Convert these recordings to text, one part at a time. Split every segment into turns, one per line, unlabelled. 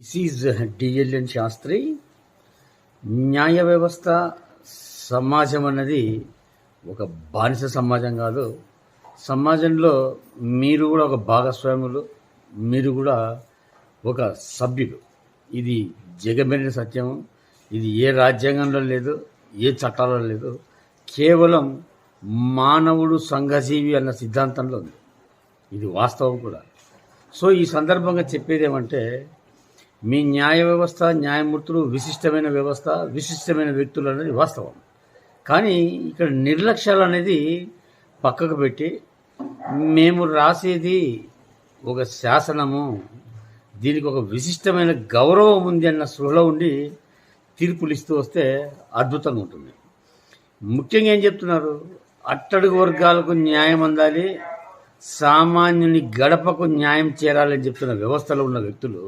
This is డిఎల్ఎన్ Sastry న్యాయ వ్యవస్థ సమాజం అన్నది ఒక బానిస సమాజం కాదు సమాజంలో మీరు కూడా ఒక భాగస్వాములు మీరు కూడా ఒక సభ్యులు ఇది జగమెరిన సత్యం ఇది ఏ రాజ్యాంగంలో లేదు ఏ చట్టాలలో లేదు కేవలం మానవుడు సంఘజీవి అన్న సిద్ధాంతంలో ఉంది ఇది వాస్తవం కూడా సో ఈ సందర్భంగా చెప్పేది ఏమంటే మీ న్యాయ వ్యవస్థ న్యాయమూర్తులు విశిష్టమైన వ్యవస్థ విశిష్టమైన వ్యక్తులు అనేది వాస్తవం. కానీ ఇక్కడ నిర్లక్ష్యాలు అనేది పక్కకు పెట్టి మేము రాసేది ఒక శాసనము దీనికి ఒక విశిష్టమైన గౌరవం ఉంది అన్న సృహలో ఉండి తీర్పులు ఇస్తూ వస్తే అద్భుతంగా ఉంటుంది. ముఖ్యంగా ఏం చెప్తున్నారు? అట్టడుగు వర్గాలకు న్యాయం అందాలి సామాన్యుని గడపకు న్యాయం చేరాలని చెప్తున్న వ్యవస్థలో ఉన్న వ్యక్తులు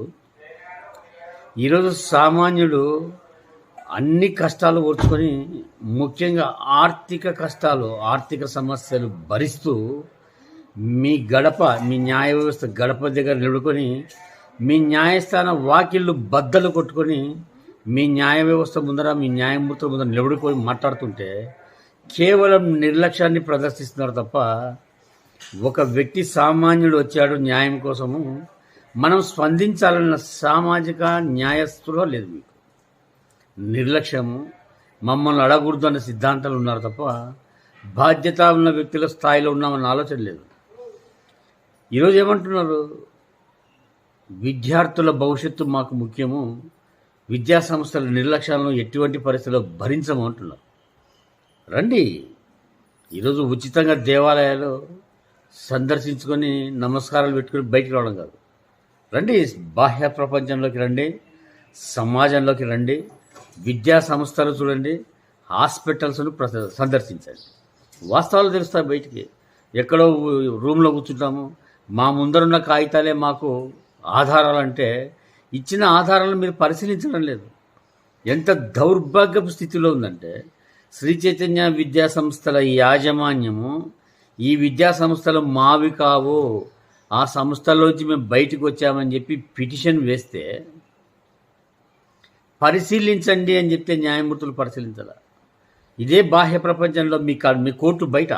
ఈరోజు సామాన్యుడు అన్ని కష్టాలు ఓర్చుకొని ముఖ్యంగా ఆర్థిక కష్టాలు ఆర్థిక సమస్యలు భరిస్తూ మీ గడప మీ న్యాయ వ్యవస్థ గడప దగ్గర నిలుడుకొని మీ న్యాయస్థాన వాకిళ్ళు బద్దలు కొట్టుకొని మీ న్యాయ వ్యవస్థ ముందర మీ న్యాయమూర్తుల ముందర నిలబడుకొని మాట్లాడుతుంటే కేవలం నిర్లక్ష్యాన్ని ప్రదర్శిస్తున్నారు తప్ప ఒక వ్యక్తి సామాన్యుడు వచ్చాడు న్యాయం కోసము మనం స్పందించాలన్న సామాజిక న్యాయస్థులో లేదు మీకు. నిర్లక్ష్యము మమ్మల్ని అడగకూడదు అనే సిద్ధాంతాలు ఉన్నారు తప్ప బాధ్యత ఉన్న వ్యక్తుల స్థాయిలో ఉన్నామన్న ఆలోచన లేదు. ఈరోజు ఏమంటున్నారు? విద్యార్థుల భవిష్యత్తు మాకు ముఖ్యము విద్యా సంస్థల నిర్లక్ష్యాలను ఎటువంటి పరిస్థితుల్లో భరించము అంటున్నారు. రండి. ఈరోజు ఉచితంగా దేవాలయాలు సందర్శించుకొని నమస్కారాలు పెట్టుకుని బయటకు రావడం కాదు. రండి బాహ్య ప్రపంచంలోకి రండి సమాజంలోకి రండి విద్యా సంస్థలు చూడండి హాస్పిటల్స్ను సందర్శించండి. వాస్తవాలు తెలుస్తాయి బయటికి. ఎక్కడో రూమ్లో కూర్చుంటాము. మా ముందరున్న కాగితాలే మాకు ఆధారాలంటే ఇచ్చిన ఆధారాలను మీరు పరిశీలించడం లేదు. ఎంత దౌర్భాగ్యపు స్థితిలో ఉందంటే శ్రీ చైతన్య విద్యా సంస్థల యాజమాన్యము ఈ విద్యా సంస్థలు మావి కావు. ఆ సంస్థలోంచి మేము బయటకు వచ్చామని చెప్పి పిటిషన్ వేస్తే పరిశీలించండి అని చెప్తే న్యాయమూర్తులు పరిశీలించాల. ఇదే బాహ్య ప్రపంచంలో మీ కా మీ కోర్టు బయట.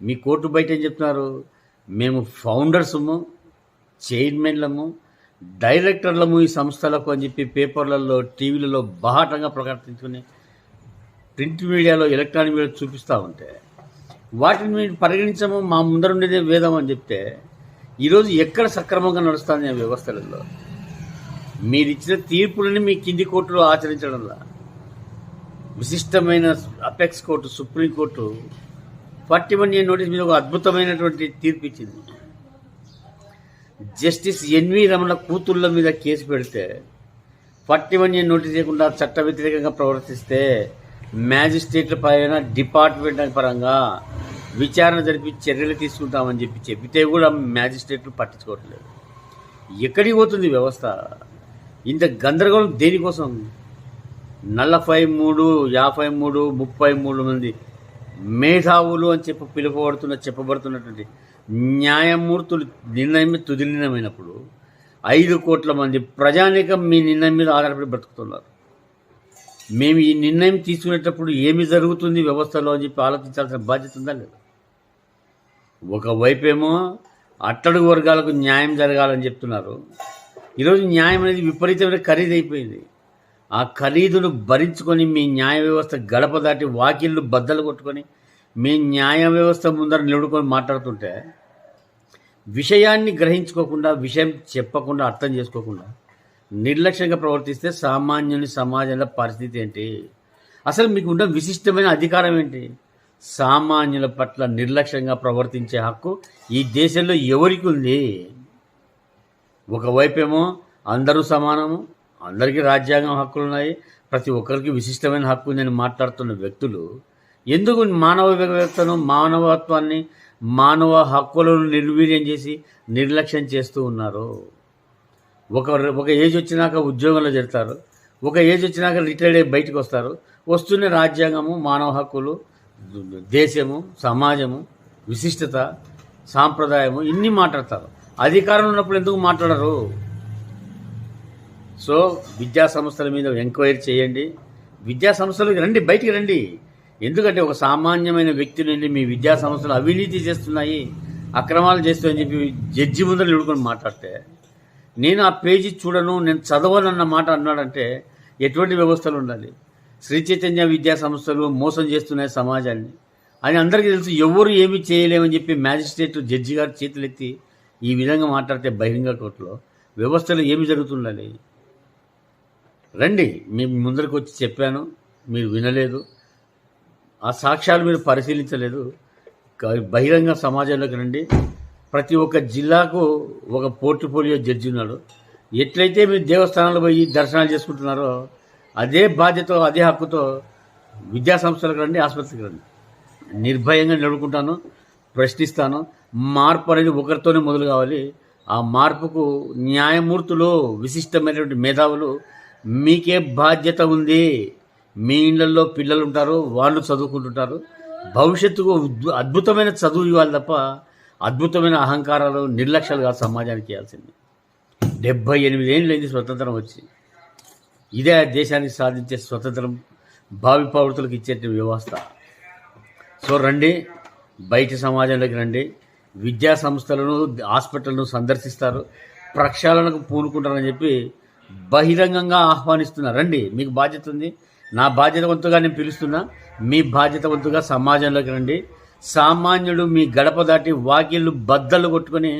మీ కోర్టు బయట ఏం చెప్తున్నారు? మేము ఫౌండర్సము చైర్మన్లము డైరెక్టర్లము ఈ సంస్థలకు అని చెప్పి పేపర్లలో టీవీలలో బాహటంగా ప్రకటించుకుని ప్రింట్ మీడియాలో ఎలక్ట్రానిక్ మీడియా చూపిస్తూ ఉంటే వాటిని మేము పరిగణించము మా ముందర ఉండేదే వేదం అని చెప్తే ఈరోజు ఎక్కడ సక్రమంగా నడుస్తుంది ఆ వ్యవస్థలలో మీరిచ్చిన తీర్పులని మీ కింది కోర్టులో ఆచరించడంలా విశిష్టమైన apex court supreme court forty one year notice మీద ఒక అద్భుతమైనటువంటి తీర్పు ఇచ్చింది. జస్టిస్ ఎన్వి రమణ కూతుళ్ళ మీద కేసు పెడితే ఫార్టీ వన్ ఇయర్ నోటీస్ లేకుండా చట్ట వ్యతిరేకంగా ప్రవర్తిస్తే మ్యాజిస్ట్రేట్ల పైన డిపార్ట్మెంట్ పరంగా విచారణ జరిపి చర్యలు తీసుకుంటామని చెప్పి చెబితే కూడా మ్యాజిస్ట్రేట్లు పట్టించుకోవట్లేదు. ఎక్కడికి పోతుంది వ్యవస్థ? ఇంత గందరగోళం దేనికోసం? నలభై మూడు యాభై మూడు ముప్పై మూడు మంది మేధావులు అని చెప్పి పిలువబడుతున్న చెప్పబడుతున్నటువంటి న్యాయమూర్తులు నిర్ణయం తుది నిర్ణయమైనప్పుడు ఐదు కోట్ల మంది ప్రజానీకం మీ నిర్ణయం మీద ఆధారపడి బ్రతుకుతున్నారు. మేము ఈ నిర్ణయం తీసుకునేటప్పుడు ఏమి జరుగుతుంది వ్యవస్థలో అని చెప్పి ఆలోచించాల్సిన బాధ్యత ఉందా లేదా? ఒకవైపేమో అట్టడుగు వర్గాలకు న్యాయం జరగాలని చెప్తున్నారు. ఈరోజు న్యాయం అనేది విపరీతమైన ఖరీదైపోయింది ఆ ఖరీదును భరించుకొని మీ న్యాయ వ్యవస్థ గడప దాటి వాకిళ్ళు బద్దలు కొట్టుకొని మీ న్యాయ వ్యవస్థ ముందర నిలుడుకొని మాట్లాడుతుంటే విషయాన్ని గ్రహించుకోకుండా విషయం చెప్పకుండా అర్థం చేసుకోకుండా నిర్లక్ష్యంగా ప్రవర్తిస్తే సామాన్యుని సమాజంలో పరిస్థితి ఏంటి? అసలు మీకు ఉన్న విశిష్టమైన అధికారం ఏంటి? సామాన్యుల పట్ల నిర్లక్ష్యంగా ప్రవర్తించే హక్కు ఈ దేశంలో ఎవరికి ఉంది? ఒకవైపేమో అందరూ సమానము అందరికీ రాజ్యాంగం హక్కులు ఉన్నాయి ప్రతి ఒక్కరికి విశిష్టమైన హక్కు ఉందని మాట్లాడుతున్న వ్యక్తులు ఎందుకు మానవ వ్యక్తను మానవత్వాన్ని మానవ హక్కులను నిర్వీర్యం చేసి నిర్లక్ష్యం చేస్తూ ఉన్నారు? ఒక ఒక ఏజ్ వచ్చినాక ఉద్యోగంలో చేరుతారు. ఒక ఏజ్ వచ్చినాక రిటైర్డ్ అయ్యి బయటకు వస్తారు. వస్తున్న రాజ్యాంగము మానవ హక్కులు దేశము సమాజము విశిష్టత సాంప్రదాయము ఇన్ని మాట్లాడతారు. అధికారంలో ఉన్నప్పుడు ఎందుకు మాట్లాడరు? సో విద్యా సంస్థల మీద ఎంక్వైరీ చేయండి. విద్యా సంస్థలకు రండి బయటికి రండి. ఎందుకంటే ఒక సామాన్యమైన వ్యక్తి నుండి మీ విద్యా సంస్థలు అవినీతి చేస్తున్నాయి అక్రమాలు చేస్తున్నాయని చెప్పి జడ్జి ముందర నిలుకొని మాట్లాడితే నేను ఆ పేజీ చూడను నేను చదవను అన్న మాట అన్నాడంటే ఎటువంటి వ్యవస్థలు ఉండాలి? శ్రీ చైతన్య విద్యా సంస్థలు మోసం చేస్తున్నాయి సమాజాన్ని. అని అందరికీ తెలుసు ఎవరు ఏమి చేయలేమని చెప్పి మ్యాజిస్ట్రేట్ జడ్జి గారు చేతులెత్తి ఈ విధంగా మాట్లాడితే బహిరంగ కోర్టులో వ్యవస్థలో ఏమి జరుగుతుండాలి? రండి మేము ముందరికి వచ్చి చెప్పాను మీరు వినలేదు. ఆ సాక్ష్యాలు మీరు పరిశీలించలేదు. బహిరంగ సమాజంలోకి రండి. ప్రతి ఒక్క జిల్లాకు ఒక పోర్ట్ఫోలియో జడ్జి ఉన్నాడు. ఎట్లయితే మీరు దేవస్థానాలు పోయి దర్శనాలు చేసుకుంటున్నారో అదే బాధ్యత అదే హక్కుతో విద్యా సంస్థలకు రండి ఆసుపత్రికి రండి. నిర్భయంగా నడుకుంటాను ప్రశ్నిస్తాను. మార్పు అనేది ఒకరితోనే మొదలు కావాలి. ఆ మార్పుకు న్యాయమూర్తులు విశిష్టమైనటువంటి మేధావులు మీకే బాధ్యత ఉంది. మీ ఇళ్ళలో పిల్లలు ఉంటారు వాళ్ళు చదువుకుంటుంటారు. భవిష్యత్తుకు అద్భుతమైన చదువు ఇవ్వాలి తప్ప అద్భుతమైన అహంకారాలు నిర్లక్ష్యాలు కాదు సమాజానికి ఇవ్వాల్సింది డెబ్బై ఎనిమిది ఏళ్ళు అయింది స్వతంత్రం వచ్చి. ఇదే దేశానికి సాధించే స్వతంత్రం భావి ప్రవృత్తులకు ఇచ్చే వ్యవస్థ. సో రండి బయట సమాజంలోకి రండి. విద్యా సంస్థలను హాస్పిటల్ను సందర్శిస్తారు. ప్రక్షాళనకు పూనుకుంటారని చెప్పి బహిరంగంగా ఆహ్వానిస్తున్నా రండి మీకు బాధ్యత ఉంది. నా బాధ్యతవంతుగా నేను పిలుస్తున్నా. మీ బాధ్యతవంతుగా సమాజంలోకి రండి. సామాన్యుడు మీ గడప దాటి వాకిళ్ళు బద్దలు కొట్టుకొని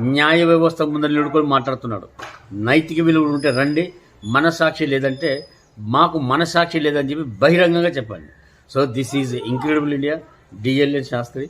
న్యాయ వ్యవస్థ ముందర నిలుడుకొని మాట్లాడుతున్నాడు. నైతిక విలువలు ఉంటే రండి మనసాక్షి లేదంటే మాకు మనసాక్షి లేదని చెప్పి బహిరంగంగా చెప్పండి. So this is incredible India DLN Shastri